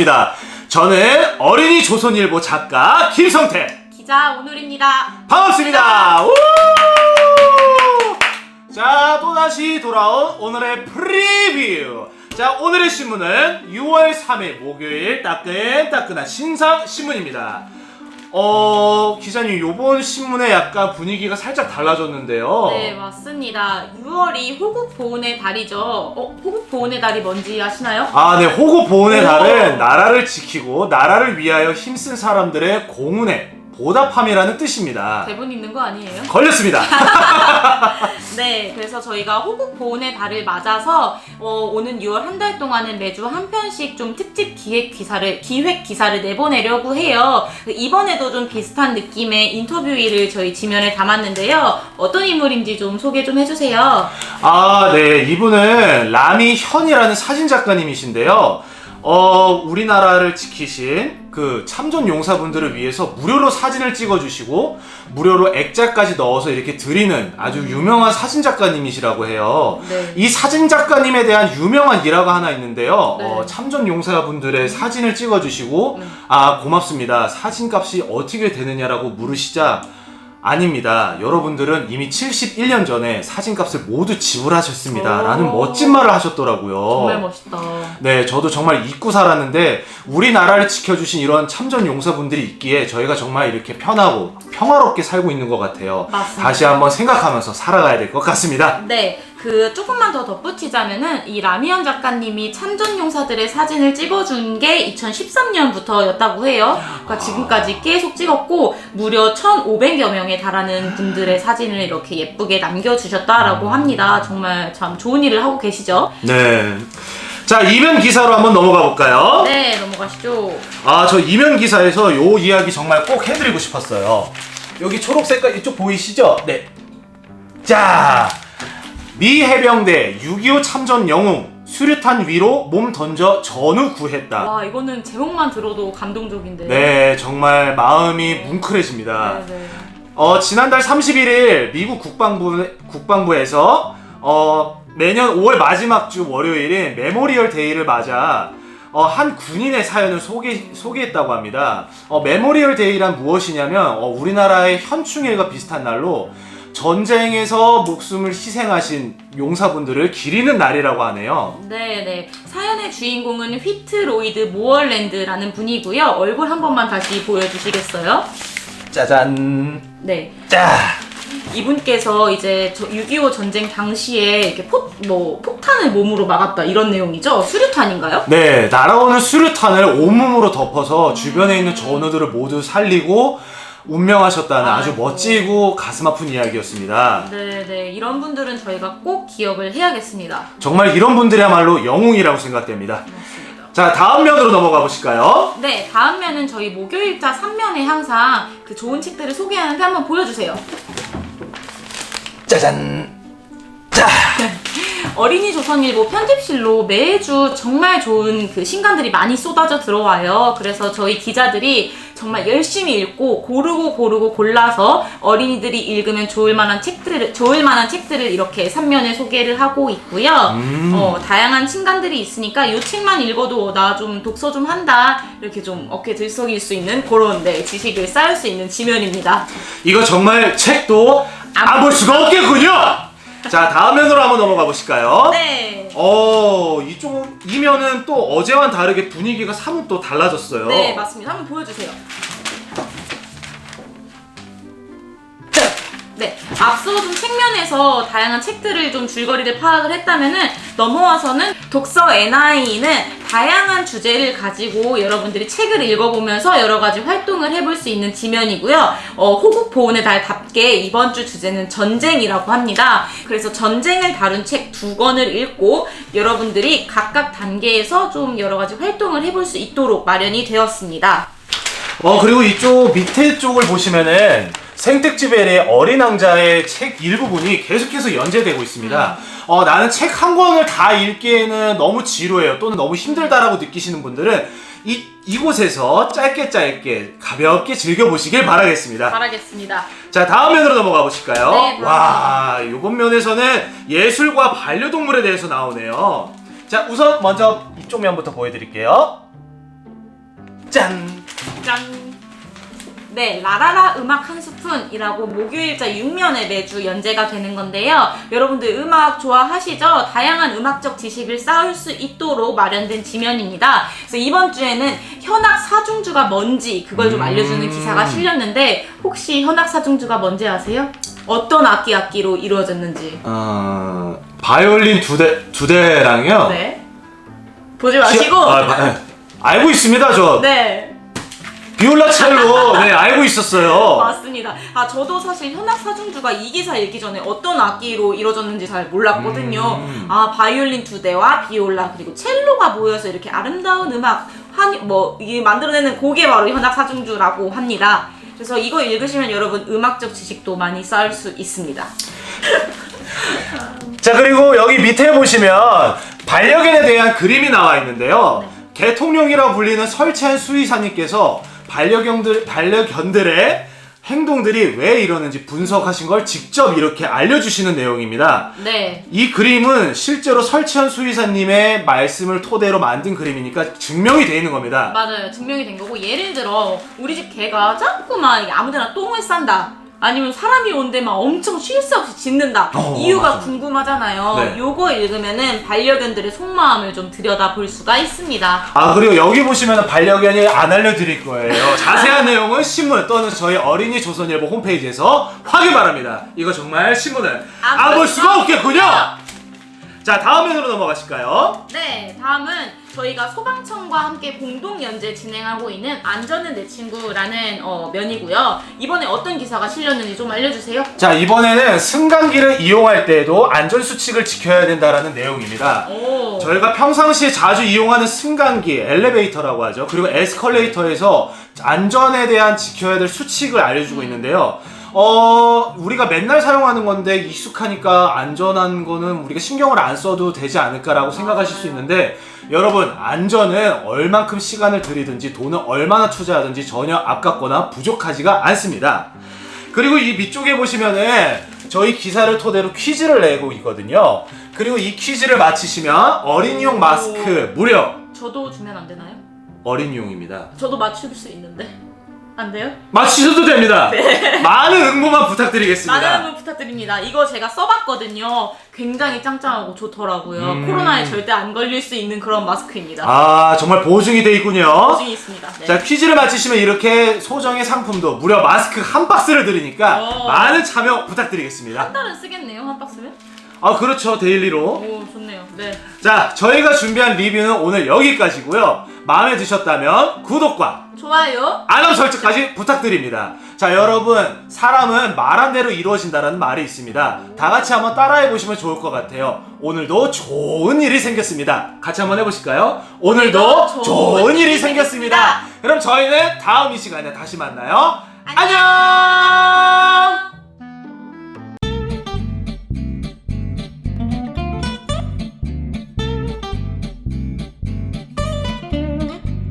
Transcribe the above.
반갑습니다. 저는 어린이 조선일보 작가 김성태. 기자 오늘입니다. 반갑습니다. 우! 자, 또 다시 돌아온 오늘의 프리뷰. 자, 오늘의 신문은 6월 3일 목요일 따끈따끈한 신상 신문입니다. 어, 기자님, 요번 신문에 약간 분위기가 살짝 달라졌는데요. 네 맞습니다. 6월이 호국 보훈의 달이죠. 어 호국 보훈의 달이 뭔지 아시나요? 아, 네. 호국 보훈의 오. 달은 나라를 지키고 나라를 위하여 힘쓴 사람들의 공훈에 보답함이라는 뜻입니다. 대본 있는 거 아니에요? 걸렸습니다. 네, 그래서 저희가 호국 보훈의 달을 맞아서 어, 오는 6월 한 달 동안은 매주 한 편씩 좀 특집 기획 기사를 기획 기사를 내보내려고 해요. 그 이번에도 좀 비슷한 느낌의 인터뷰일을 저희 지면에 담았는데요. 어떤 인물인지 좀 소개 좀 해주세요. 아, 네. 이분은 라미 현이라는 사진 작가님이신데요. 어, 우리나라를 지키신 그 참전 용사분들을 위해서 무료로 사진을 찍어주시고 무료로 액자까지 넣어서 이렇게 드리는 아주 유명한 사진 작가님이시라고 해요. 네. 이 사진 작가님에 대한 유명한 일화가 하나 있는데요. 네. 어, 참전 용사분들의 사진을 찍어주시고 네. 아 고맙습니다. 사진값이 어떻게 되느냐라고 물으시자 아닙니다. 여러분들은 이미 71년 전에 사진값을 모두 지불하셨습니다. 오. 라는 멋진 말을 하셨더라고요. 정말 멋있다. 네, 저도 정말 잊고 살았는데 우리나라를 지켜주신 이런 참전 용사분들이 있기에 저희가 정말 이렇게 편하고 평화롭게 살고 있는 것 같아요. 맞습니다. 다시 한번 생각하면서 살아가야 될 것 같습니다. 네, 그 조금만 더 덧붙이자면은 이 라미언 작가님이 참전 용사들의 사진을 찍어준 게 2013년부터였다고 해요. 그러니까 지금까지 계속 찍었고 무려 1,500여 명에 달하는 분들의 사진을 이렇게 예쁘게 남겨주셨다라고 합니다. 정말 참 좋은 일을 하고 계시죠? 네. 자, 이면 기사로 한번 넘어가 볼까요? 네, 넘어가시죠. 아, 저 이면 기사에서 요 이야기 정말 꼭 해드리고 싶었어요. 여기 초록 색깔 이쪽 보이시죠? 네. 자, 미 해병대 6.25 참전 영웅 수류탄 위로 몸 던져 전우 구했다. 와, 이거는 제목만 들어도 감동적인데. 네, 정말 마음이 뭉클해집니다. 네, 네. 어, 지난달 31일 미국 국방부, 국방부에서 어, 매년 5월 마지막 주 월요일인 메모리얼 데이를 맞아 어, 한 군인의 사연을 소개, 소개했다고 합니다. 어, 메모리얼 데이란 무엇이냐면 어, 우리나라의 현충일과 비슷한 날로 전쟁에서 목숨을 희생하신 용사분들을 기리는 날이라고 하네요. 네, 네. 사연의 주인공은 휘트 로이드 모얼랜드라는 분이고요. 얼굴 한 번만 다시 보여주시겠어요? 짜잔. 네. 짜. 이분께서 이제 6.25 전쟁 당시에 이렇게 폭, 뭐, 폭탄을 몸으로 막았다 이런 내용이죠? 수류탄인가요? 네, 날아오는 수류탄을 온몸으로 덮어서 주변에 있는 전우들을 모두 살리고 운명하셨다는 아주 아이고. 멋지고 가슴 아픈 이야기였습니다. 네, 네. 이런 분들은 저희가 꼭 기억을 해야겠습니다. 정말 이런 분들이야말로 영웅이라고 생각됩니다. 맞습니다. 자, 다음 면으로 넘어가 보실까요? 네, 다음 면은 저희 목요일자 3면에 항상 그 좋은 책들을 소개하는데 한번 보여주세요. 짜잔. 자. 어린이 조선일보 편집실로 매주 정말 좋은 그 신간들이 많이 쏟아져 들어와요. 그래서 저희 기자들이 정말 열심히 읽고 고르고 고르고 골라서 어린이들이 읽으면 좋을 만한 책들을 좋을 만한 책들을 이렇게 3면에 소개를 하고 있고요. 음. 어, 다양한 신간들이 있으니까 이 책만 읽어도 나 좀 독서 좀 한다 이렇게 좀 어깨 들썩일 수 있는 그런 네, 지식을 쌓을 수 있는 지면입니다. 이거 정말 책도 안 볼 수가 없겠군요. 자, 다음 면으로 한번 넘어가 보실까요? 네. 어, 이쪽 이면은 또 어제와는 다르게 분위기가 사뭇 또 달라졌어요. 네, 맞습니다. 한번 보여주세요. 네, 앞서 좀 책면에서 다양한 책들을 좀 줄거리를 파악을 했다면은 넘어와서는 독서 NI는 다양한 주제를 가지고 여러분들이 책을 읽어보면서 여러 가지 활동을 해볼 수 있는 지면이고요. 어, 호국 보훈의 달답게 이번 주 주제는 전쟁이라고 합니다. 그래서 전쟁을 다룬 책 두 권을 읽고 여러분들이 각각 단계에서 좀 여러 가지 활동을 해볼 수 있도록 마련이 되었습니다. 어 그리고 이쪽 밑에 쪽을 보시면은 생택지벨의 어린 왕자의 책 일부분이 계속해서 연재되고 있습니다. 어 나는 책 한 권을 다 읽기에는 너무 지루해요. 또는 너무 힘들다라고 느끼시는 분들은 이 이곳에서 짧게 짧게 가볍게 즐겨 보시길 바라겠습니다. 바라겠습니다. 자 다음 면으로 넘어가 보실까요? 네, 다음 와 이번 면에서는 예술과 반려동물에 대해서 나오네요. 자 우선 먼저 이쪽 면부터 보여드릴게요. 짠. 짠. 네, 라라라 음악 한 스푼이라고 목요일자 6면에 매주 연재가 되는 건데요. 여러분들 음악 좋아하시죠? 다양한 음악적 지식을 쌓을 수 있도록 마련된 지면입니다. 그래서 이번 주에는 현악 사중주가 뭔지 그걸 좀 음. 알려주는 기사가 실렸는데 혹시 현악 사중주가 뭔지 아세요? 어떤 악기 악기로 이루어졌는지. 어, 바이올린 두 대, 두 대랑요. 네. 보지 마시고. 아, 바- 네. 알고 있습니다, 저. 네. 비올라 첼로. 네, 알고 있었어요. 맞습니다. 아 저도 사실 현악 사중주가 이 기사 읽기 전에 어떤 악기로 이루어졌는지 잘 몰랐거든요. 음. 아 바이올린 두 대와 비올라 그리고 첼로가 모여서 이렇게 아름다운 음악 한뭐 이게 만들어내는 곡이 바로 현악 사중주라고 합니다. 그래서 이거 읽으시면 여러분 음악적 지식도 많이 쌓을 수 있습니다. 자, 그리고 여기 밑에 보시면 반려견에 대한 그림이 나와 있는데요. 개통령이라고 불리는 설치한 수의사님께서 반려견들, 반려견들의 행동들이 왜 이러는지 분석하신 걸 직접 이렇게 알려주시는 내용입니다. 네. 이 그림은 실제로 설치현 수의사님의 말씀을 토대로 만든 그림이니까 증명이 돼 있는 겁니다. 맞아요. 증명이 된 거고 예를 들어 우리 집 개가 자꾸만 아무데나 똥을 싼다. 아니면 사람이 온데 막 엄청 쉴 새 없이 짖는다. 어, 이유가 맞아. 궁금하잖아요. 네. 요거 읽으면은 반려견들의 속마음을 좀 들여다 볼 수가 있습니다. 아 그리고 여기 보시면 반려견이 안 알려드릴 거예요. 자세한 내용은 신문 또는 저희 어린이 조선일보 홈페이지에서 확인 바랍니다. 이거 정말 신문은 안볼 수가 없겠군요. 자 다음 면으로 넘어가실까요? 네, 다음은 저희가 소방청과 함께 공동 연재 진행하고 있는 안전은 내 친구라는 어, 면이고요. 이번에 어떤 기사가 실렸는지 좀 알려주세요. 자 이번에는 승강기를 이용할 때에도 안전 수칙을 지켜야 된다라는 내용입니다. 오. 저희가 평상시에 자주 이용하는 승강기, 엘리베이터라고 하죠. 그리고 에스컬레이터에서 안전에 대한 지켜야 될 수칙을 알려주고 있는데요. 어, 우리가 맨날 사용하는 건데 익숙하니까 안전한 거는 우리가 신경을 안 써도 되지 않을까라고 생각하실 수 있는데 여러분, 안전은 얼만큼 시간을 들이든지 돈을 얼마나 투자하든지 전혀 아깝거나 부족하지가 않습니다. 그리고 이 밑쪽에 보시면은 저희 기사를 토대로 퀴즈를 내고 있거든요. 그리고 이 퀴즈를 마치시면 어린이용 마스크 무려 저도 주면 안 되나요? 어린이용입니다. 저도 맞출 수 있는데 안 돼요? 맞히셔도 됩니다. 많은 응모만 부탁드리겠습니다. 많은 응원 부탁드립니다. 이거 제가 써봤거든요. 굉장히 짱짱하고 좋더라고요. 음. 코로나에 절대 안 걸릴 수 있는 그런 마스크입니다. 아 정말 보증이 돼 있군요. 보증이 있습니다. 네. 자 퀴즈를 마치시면 이렇게 소정의 상품도 무려 마스크 한 박스를 드리니까 오. 많은 참여 부탁드리겠습니다. 한 달은 쓰겠네요, 한 박스면? 아 그렇죠 데일리로. 오, 좋네요. 네. 자 저희가 준비한 리뷰는 오늘 여기까지고요. 마음에 드셨다면 구독과 좋아요. 알람 설정까지 부탁드립니다. 자, 여러분, 사람은 말한 대로 이루어진다는 말이 있습니다. 다 같이 한번 따라해 보시면 좋을 것 같아요. 오늘도 좋은 일이 생겼습니다. 같이 한번 해보실까요? 오늘도 좋은 일이 생겼습니다. 그럼 저희는 다음 이 시간에 다시 만나요. 안녕!